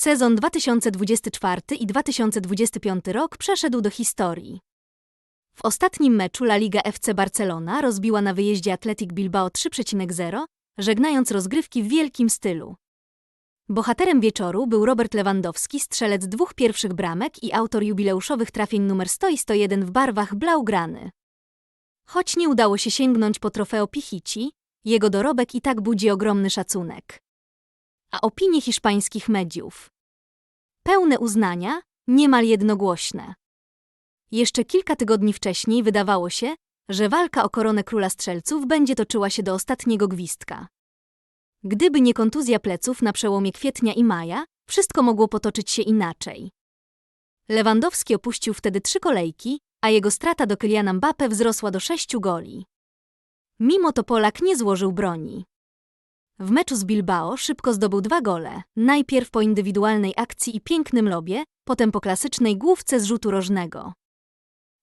Sezon 2024 i 2025 rok przeszedł do historii. W ostatnim meczu La Liga FC Barcelona rozbiła na wyjeździe Athletic Bilbao 3,0, żegnając rozgrywki w wielkim stylu. Bohaterem wieczoru był Robert Lewandowski, strzelec dwóch pierwszych bramek i autor jubileuszowych trafień numer 100 i 101 w barwach blaugrany. Choć nie udało się sięgnąć po trofeo Pichici, jego dorobek i tak budzi ogromny szacunek. A opinie hiszpańskich mediów? Pełne uznania, niemal jednogłośne. Jeszcze kilka tygodni wcześniej wydawało się, że walka o koronę króla strzelców będzie toczyła się do ostatniego gwizdka. Gdyby nie kontuzja pleców na przełomie kwietnia i maja, wszystko mogło potoczyć się inaczej. Lewandowski opuścił wtedy trzy kolejki, a jego strata do Kyliana Mbappe wzrosła do sześciu goli. Mimo to Polak nie złożył broni. W meczu z Bilbao szybko zdobył dwa gole, najpierw po indywidualnej akcji i pięknym lobie, potem po klasycznej główce z rzutu rożnego.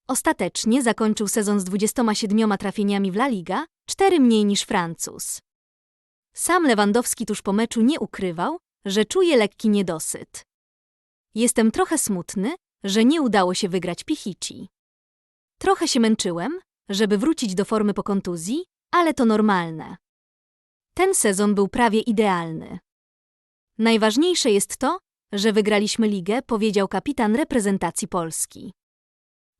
Ostatecznie zakończył sezon z 27 trafieniami w La Liga, cztery mniej niż Francuz. Sam Lewandowski tuż po meczu nie ukrywał, że czuje lekki niedosyt. Jestem trochę smutny, że nie udało się wygrać Pichici. Trochę się męczyłem, żeby wrócić do formy po kontuzji, ale to normalne. Ten sezon był prawie idealny. Najważniejsze jest to, że wygraliśmy ligę, powiedział kapitan reprezentacji Polski.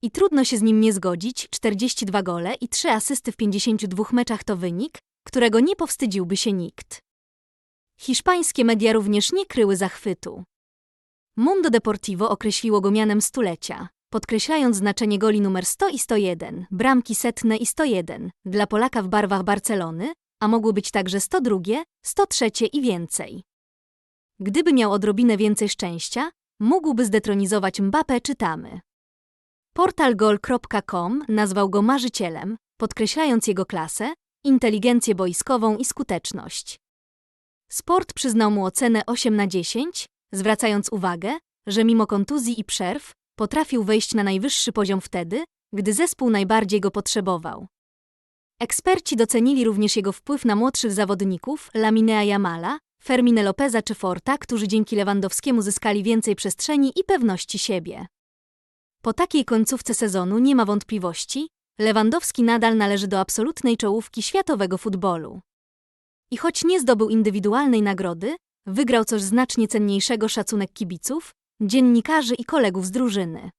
I trudno się z nim nie zgodzić, 42 gole i 3 asysty w 52 meczach to wynik, którego nie powstydziłby się nikt. Hiszpańskie media również nie kryły zachwytu. Mundo Deportivo określiło go mianem stulecia, podkreślając znaczenie goli numer 100 i 101, bramki setne i 101 dla Polaka w barwach Barcelony, a mogły być także 102, 103 i więcej. Gdyby miał odrobinę więcej szczęścia, mógłby zdetronizować Mbappé, czytamy. Portal gol.com nazwał go marzycielem, podkreślając jego klasę, inteligencję boiskową i skuteczność. Sport przyznał mu ocenę 8 na 10, zwracając uwagę, że mimo kontuzji i przerw potrafił wejść na najwyższy poziom wtedy, gdy zespół najbardziej go potrzebował. Eksperci docenili również jego wpływ na młodszych zawodników Laminea Jamala, Fermine Lopeza czy Forta, którzy dzięki Lewandowskiemu zyskali więcej przestrzeni i pewności siebie. Po takiej końcówce sezonu nie ma wątpliwości, Lewandowski nadal należy do absolutnej czołówki światowego futbolu. I choć nie zdobył indywidualnej nagrody, wygrał coś znacznie cenniejszego szacunek kibiców, dziennikarzy i kolegów z drużyny.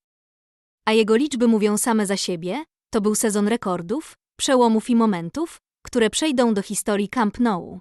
A jego liczby mówią same za siebie, to był sezon rekordów, przełomów i momentów, które przejdą do historii Camp Nou.